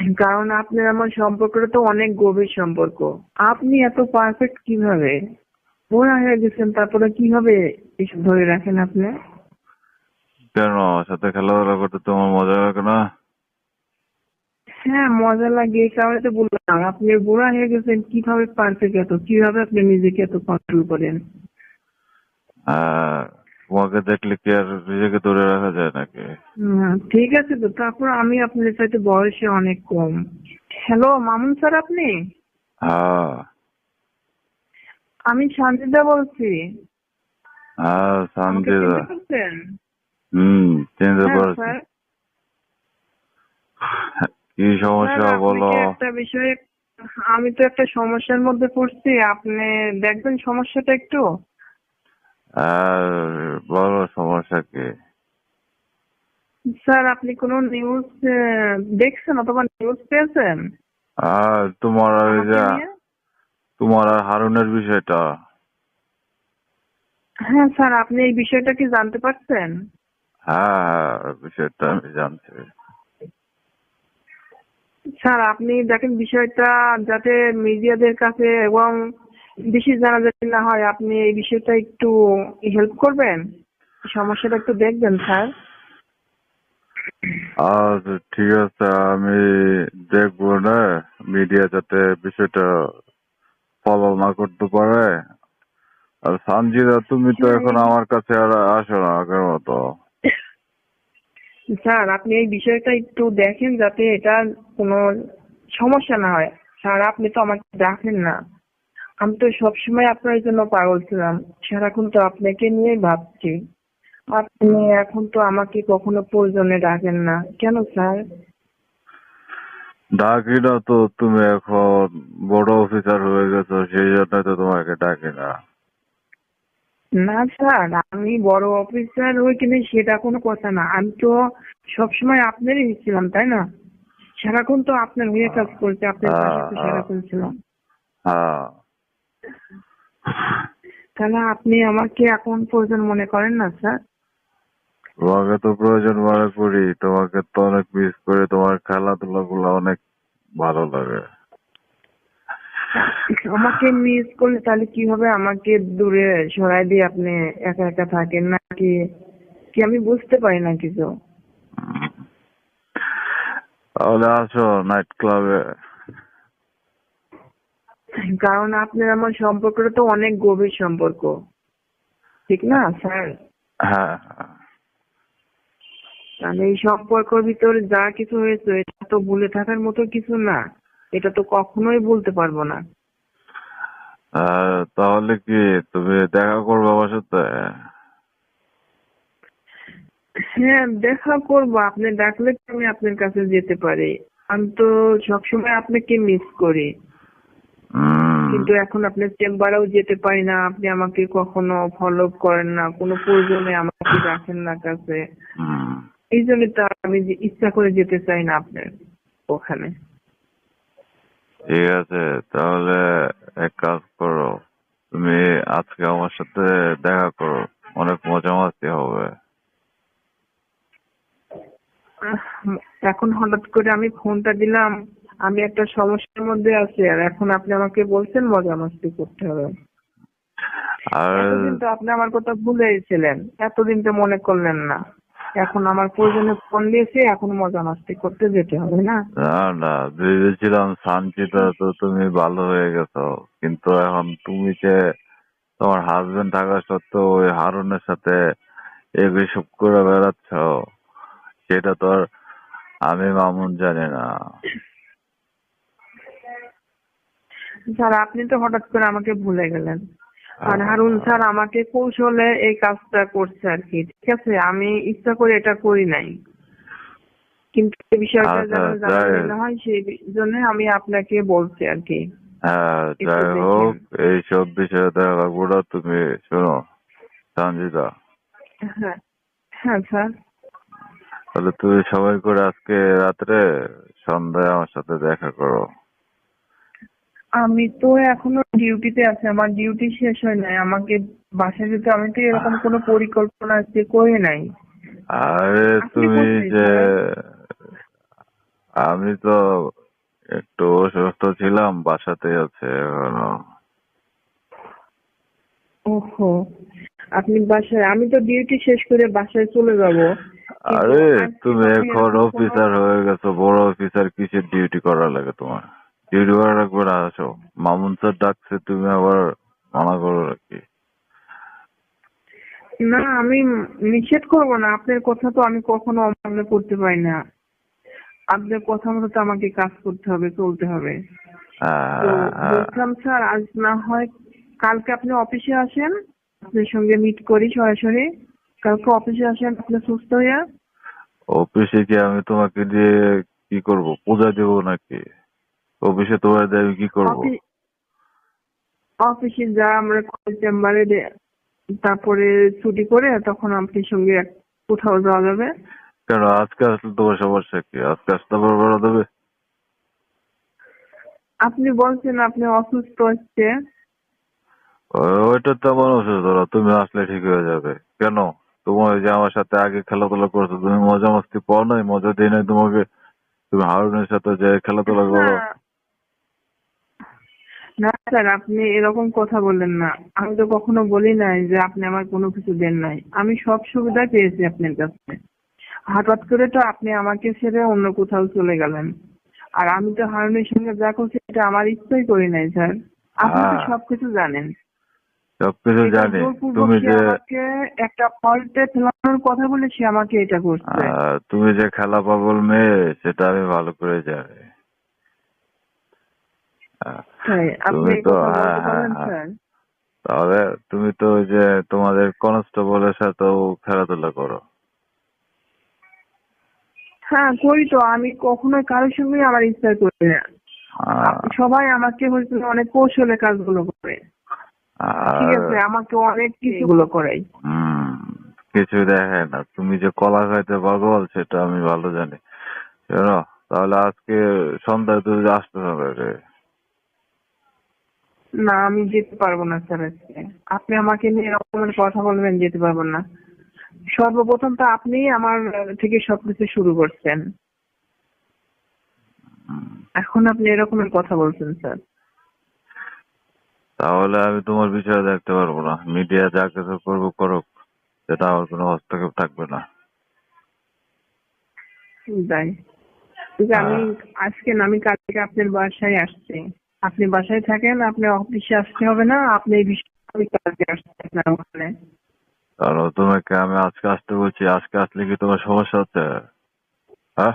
কারণ আপনার আমার সম্পর্কটা তো অনেক গভীর সম্পর্ক। আপনি এত পারফেক্ট কীভাবে? বোরা হয়ে গেছেন তারপরে কীভাবে এসব ধরে রাখেন আপনি? কেন? আমার সাথে খেলাধুলা করতে তোমার মজা লাগে না। হ্যাঁ মজা লাগে এই কারণে তো বললাম। আপনি বুড়া হয়ে গেছেন কীভাবে পারফেক্ট এত? কীভাবে আপনি নিজেকে এত কন্ট্রোল করেন? আহ, তোমাকে দেখলে কি আর নিজেকে ধরে রাখা যায় নাকি? ঠিক আছে তো। তারপর আমি আপনার সাথে বয়সে অনেক কম। হ্যালো মামুন স্যার আপনি? হ্যাঁ। আমি শান্তিদা বলছি। হ্যাঁ শান্তিদা হুম চিনতে হ্যাঁ, পারছি। কি সমস্যা বলো? একটা বিষয়ে আমি তো একটা সমস্যার মধ্যে পড়ছি। আপনি দেখবেন সমস্যাটা একটু? আর বলো সমস্যা কি? স্যার আপনি কোনো নিউজ দেখছেন অথবা নিউজ পেয়েছেন? আর তোমার আর যে? তোমার আর হারুনের বিষয়টা? হ্যাঁ স্যার আপনি এই বিষয়টা কি জানতে পারছেন? হ্যাঁ হ্যাঁ বিষয়টা আমি জানছি স্যার আপনি দেখেন বিষয়টা যাতে মিডিয়াদের কাছে এবং বেশি জানাজানি না হয় আপনি এই বিষয়টা একটু হেল্প করবেন? সমস্যাটা একটু দেখবেন স্যার। আচ্ছা ঠিক আছে আমি দেখব না মিডিয়া যাতে বিষয়টা ফলো না করতে পারে। আর সানজিদা তুমি তো এখন আমার কাছে আর আসো না আগের মতো। স্যার আপনি এই বিষয়টা একটু দেখেন যাতে এটা কোনো সমস্যা না হয়। স্যার আপনি তো আমাকে ডাকেন না। আমি তো সবসময় আপনার জন্য পাগল ছিলাম। সারাক্ষণ তো আপনাকে নিয়েই ভাবছি। আপনি এখন তো আমাকে কখনো প্রয়োজনে ডাকেন না। কেন স্যার? ডাকি না তো তুমি এখন বড় অফিসার হয়ে গেছো সেই জন্য তো তোমাকে ডাকি না। না স্যার আমি বড় অফিসার হই কিনা সেটা কোনো কথা না। আমি তো সবসময় আপনারই ছিলাম তাই না? সারাক্ষণ তো আপনার হয়ে কাজ করছে আপনার পাশে তো সারাক্ষণ ছিলাম। হ্যাঁ। তাহলে আপনি আমাকে এখন প্রয়োজন মনে করেন না স্যার? তোমাকে তো প্রয়োজন মনে করি। তোমাকে তো অনেক মিস করে। তোমার খেলাধুলা গুলো অনেক ভালো লাগে। আমাকে মিস করলে তাহলে কি হবে আমাকে দূরে সরাই দিয়ে আপনি একা একা থাকেন? নাকি কি আমি বুঝতে পারি না কিছু? তাহলে আসো নাইট ক্লাবে কারণ আপনার আমার সম্পর্কটা তো অনেক গভীর সম্পর্ক। ঠিক না স্যার? হ্যাঁ তাহলে এই সম্পর্কের ভিতরে যা কিছু হয়েছে এটা তো ভুলে থাকার মতো কিছু না। এটা তো কখনোই বলতে পারব না। তাহলে কি তুমি দেখা করবে আমার সাথে? হ্যাঁ দেখা করব। আপনি ডাকলে তো আমি আপনার কাছে যেতে পারি। আমি তো সবসময় আপনাকে মিস করি। কিন্তু এখন আপনার চেম্বারেও যেতে পারি না। আপনি আমাকে কখনো ফলো করেন না। কোনো প্রয়োজনে আমাকে রাখেন না কাছে। এই জন্য তো আমি যে ইচ্ছা করে যেতে চাই না আপনার ওখানে। ঠিক আছে তাহলে এক কাজ করো। তুমি আজকে আমার সাথে দেখা করো। অনেক মজা মাস্তি হবে। এখন হঠাৎ করে আমি ফোনটা দিলাম। আমি একটা সমস্যার মধ্যে আছি আর এখন আপনি আমাকে বলছেন মজা মস্তি করতে হবে। আর এতদিন তো আপনি আমার কথা ভুলে গেছিলেন এতদিন তো মনে করলেন না। এখন আমার প্রয়োজনে ফোন দিয়েছে এখন মজা মাস্তি করতে যেতে হবে না? না না ভেবেছিলাম শান্তিটা তো তুমি ভালো হয়ে গেছো কিন্তু এখন তুমি যে তোমার হাজবেন্ড থাকা সত্ত্বেও ওই হারুনের সাথে এগুলি সব করে বেড়াচ্ছ সেটা তো আর আমি মামুন জানি না। স্যার আপনি তো হঠাৎ করে আমাকে ভুলে গেলেন। আর হারুন স্যার আমাকে কৌশলে এই কাজটা করছে আর কি ঠিক আছে? আমি ইচ্ছা করে এটা করি নাই। কিন্তু এই বিষয়টা আচ্ছা, যেন হয় সেই জন্য আমি আপনাকে বলছি আর কি। হ্যাঁ যাই। হোক এইসব বিষয়ে দেখা লাগবো না। তুমি শোনো সঞ্জিতা। হ্যাঁ হ্যাঁ স্যার। তাহলে তুমি সময় করে আজকে রাত্রে সন্ধ্যায় আমার সাথে দেখা করো। আমি তো এখনও ডিউটিতে আছি আমার ডিউটি শেষ হয় নাই আমাকে বাসায় যেতে আমি তো এরকম কোনো পরিকল্পনা আজকে করে নাই। আরে তুমি যে আমি তো একটু অসুস্থ ছিলাম বাসাতে আছে এখনও। ওহো আপনি বাসায় আমি তো ডিউটি শেষ করে বাসায় চলে যাব। আরে তুমি এখন অফিসার হয়ে গেছো বড় অফিসার কিসের ডিউটি করা লাগে তোমার? লাগবে না আসো। মামুন স্যার ডাকছে তুমি আবার মানা করো নাকি? না আমি নিষেধ করব না। আপনার কথা তো আমি কখনো অমান্য করতে পারি না। আপনার কথা মতো তো আমাকে কাজ করতে হবে চলতে হবে। হ্যাঁ হ্যাঁ, হ্যাঁ। বলছিলাম স্যার আজ না হয় কালকে আপনি অফিসে আসেন আপনার সঙ্গে মিট করি সরাসরি। কালকে অফিসে আসেন আপনি সুস্থ হইয়া? অফিসে কি আমি তোমাকে দিয়ে কি করব? পূজা দেবো নাকি? অফিসে তোমার দিয়ে আমি কি করব? অফি- অফিসে যা আমরা চেম্বারে তারপরে ছুটি করে তখন আপনার সঙ্গে কোথাও যাওয়া যাবে। কেন? আজকে আসলে তোমার সমস্যা কি? আজকে আসতে পারব না দেবে আপনি বলছেন আপনি অসুস্থ হচ্ছে। ওইটা তো আমার অসুস্থ না তুমি আসলে ঠিক হয়ে যাবে। কেন? তোমার যে আমার সাথে আগে খেলাধুলা করছ তুমি মজা মস্তি পাও নাই মজা দিই নাই তোমাকে। তুমি হারুনের সাথে যে খেলাধুলা করো। না। স্যার আপনি এরকম কথা বললেন না। আমি তো কখনো বলি নাই যে আপনি আমার কোনো কিছু দেন নাই। আমি সব সুবিধা পেয়েছি আপনার কাছে হঠাৎ করে তো আপনি আমাকে ছেড়ে অন্য কোথাও চলে গেলেন। আর আমি তো হারুনের সঙ্গে যা করছি এটা আমার ইচ্ছাই করি নাই স্যার। আপনি তো। সবকিছু জানেন। সবকিছু জানি তুমি যে একটা ফল্টে ফেলানোর কথা বলে সে আমাকে এটা করছে। তুমি যে খেলা পাগল মেয়ে সেটা আমি ভালো করে জানি। তুমি তো হ্যাঁ হ্যাঁ হ্যাঁ। তাহলে তুমি তো ওই যে তোমাদের কনস্টেবলের সাথেও খেলাধুলা করো। হ্যাঁ করি তো। আমি কখনো কারোর সঙ্গে আমার ইচ্ছা করি না। সবাই আমাকে হচ্ছে অনেক কৌশলে কাজগুলো করে। ঠিক আছে আমাকে অনেক কিছুগুলো করাই। হুম, কিছুই দেখে না। তুমি যে কলা খাইতে পাগল সেটা আমি ভালো জানি। তাহলে আজকে সন্ধ্যায় তুমি আসতে হবে না আমি যেতে পারব না স্যার আজকে। আপনি আমাকে নিয়ে এরকমের কথা বলবেন যেতে পারব না। সর্বপ্রথম তো আপনি আমার থেকে সবকিছু শুরু করছেন। এখন আপনি এরকমের কথা বলছেন স্যার। তাহলে আমি তোমার বিষয়ে দেখতে পারব না। মিডিয়া যা কিছু করব করুক। সেটা আমার কোনো হস্তক্ষেপ থাকবে না। তাই আমি হ্যাঁ। আজকে আমি কালকে আপনার বাসায় আসছি। আপনি বাসায় থাকেন আপনি অফিসে আসতে হবে না আপনি এই বিষয়ে আমি কালকে আসছি আপনার ওখানে কারণ তোমাকে আমি আজকে আসতে বলছি আজকে আসলে কি তোমার সমস্যা হচ্ছে? হ্যাঁ?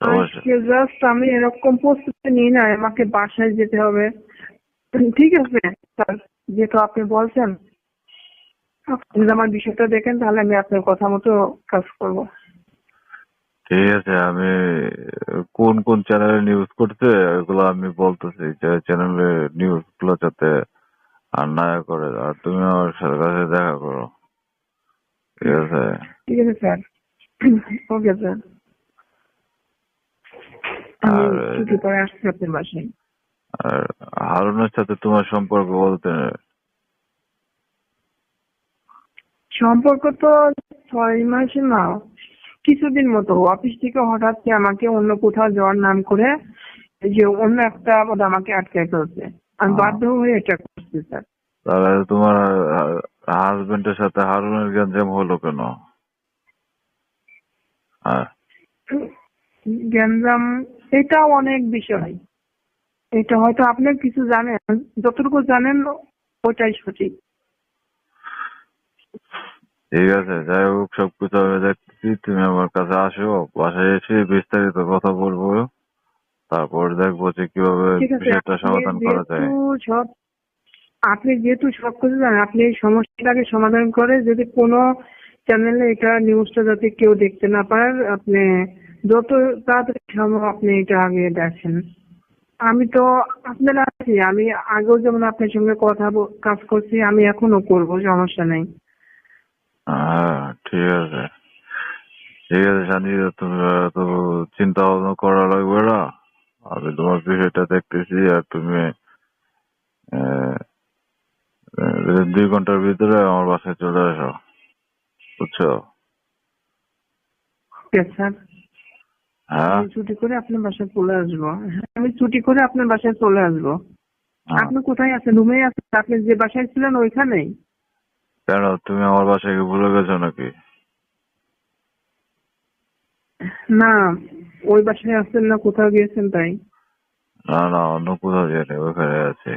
আজকে জাস্ট আমি এরকম প্রস্তুতি নিই না আমাকে বাসায় যেতে হবে। ঠিক আছে স্যার যেহেতু আপনি বলছেন আপনি যদি আমার বিষয়টা দেখেন তাহলে আমি আপনার কথা মতো কাজ করব। ঠিক আছে আমি কোন কোন চ্যানেলে নিউজ করছে এগুলো আমি বলতেছি যে চ্যানেলে নিউজগুলো যাতে আর না করে আর তুমি আমার কাছে দেখা করো। ঠিক আছে? ঠিক আছে স্যার ওকে স্যার আর- ছুটি পরে আসছি আপনার বাসায়। আর হারুনের সাথে তোমার সম্পর্ক বলতে? সম্পর্ক তো ছয় মাসে না। কিছুদিন মতো অফিস থেকে হঠাৎ আমাকে অন্য কোথাও যাওয়ার নাম করে যে অন্য একটা পদ আমাকে আটকায় ফেলছে। আমি বাধ্য হয়ে এটা করছি স্যার। তাহলে তোমার হাজবেন্ডের সাথে হারুনের গ্যাঞ্জাম হলো কেন? গ্যাঞ্জাম এটাও অনেক বিষয়। এটা হয়তো আপনি কিছু জানেন যতটুকু জানেন ওটাই সঠিক। ঠিক আছে যাই হোক সবকিছু আমি দেখতেছি তুমি আমার কাছে আসো বাসায় এসে বিস্তারিত কথা বলব। তারপর দেখব যে কীভাবে বিষয়টা সমাধান করা যায়। সব আপনি যেহেতু সব কিছু জানেন আপনি এই সমস্যাটাকে সমাধান করে যদি কোনো চ্যানেলে এটা নিউজটা যাতে কেউ দেখতে না পারে আপনি যত তাড়াতাড়ি সম্ভব আপনি এটা আগে দেখেন। আমি তো আপনার আছি আমি আগেও যেমন আপনার সঙ্গে কথা কাজ করছি আমি এখনও করব সমস্যা নেই। হ্যাঁ ঠিক আছে। ঠিক আছে তুমি তো চিন্তা ভাবনা করা লাগবে না। আমি তোমার বিষয়টা দেখতেছি আর তুমি দুই ঘণ্টার ভিতরে আমার বাসায় চলে আসো। বুঝছ? স্যার। হ্যাঁ? ছুটি করে আপনার বাসায় চলে আসব। আমি ছুটি করে আপনার বাসায় চলে আসব। হ্যাঁ। আপনি কোথায় আছেন? রুমে আছেন? আপনি যে বাসায় ছিলেন ওইখানেই? কেন? তুমি আমার বাসায় কি ভুলে গেছো নাকি? না ওই বাসায় আসছেন না কোথাও গিয়েছেন তাই? না না অন্য কোথাও যায়নি ওখানে আছে।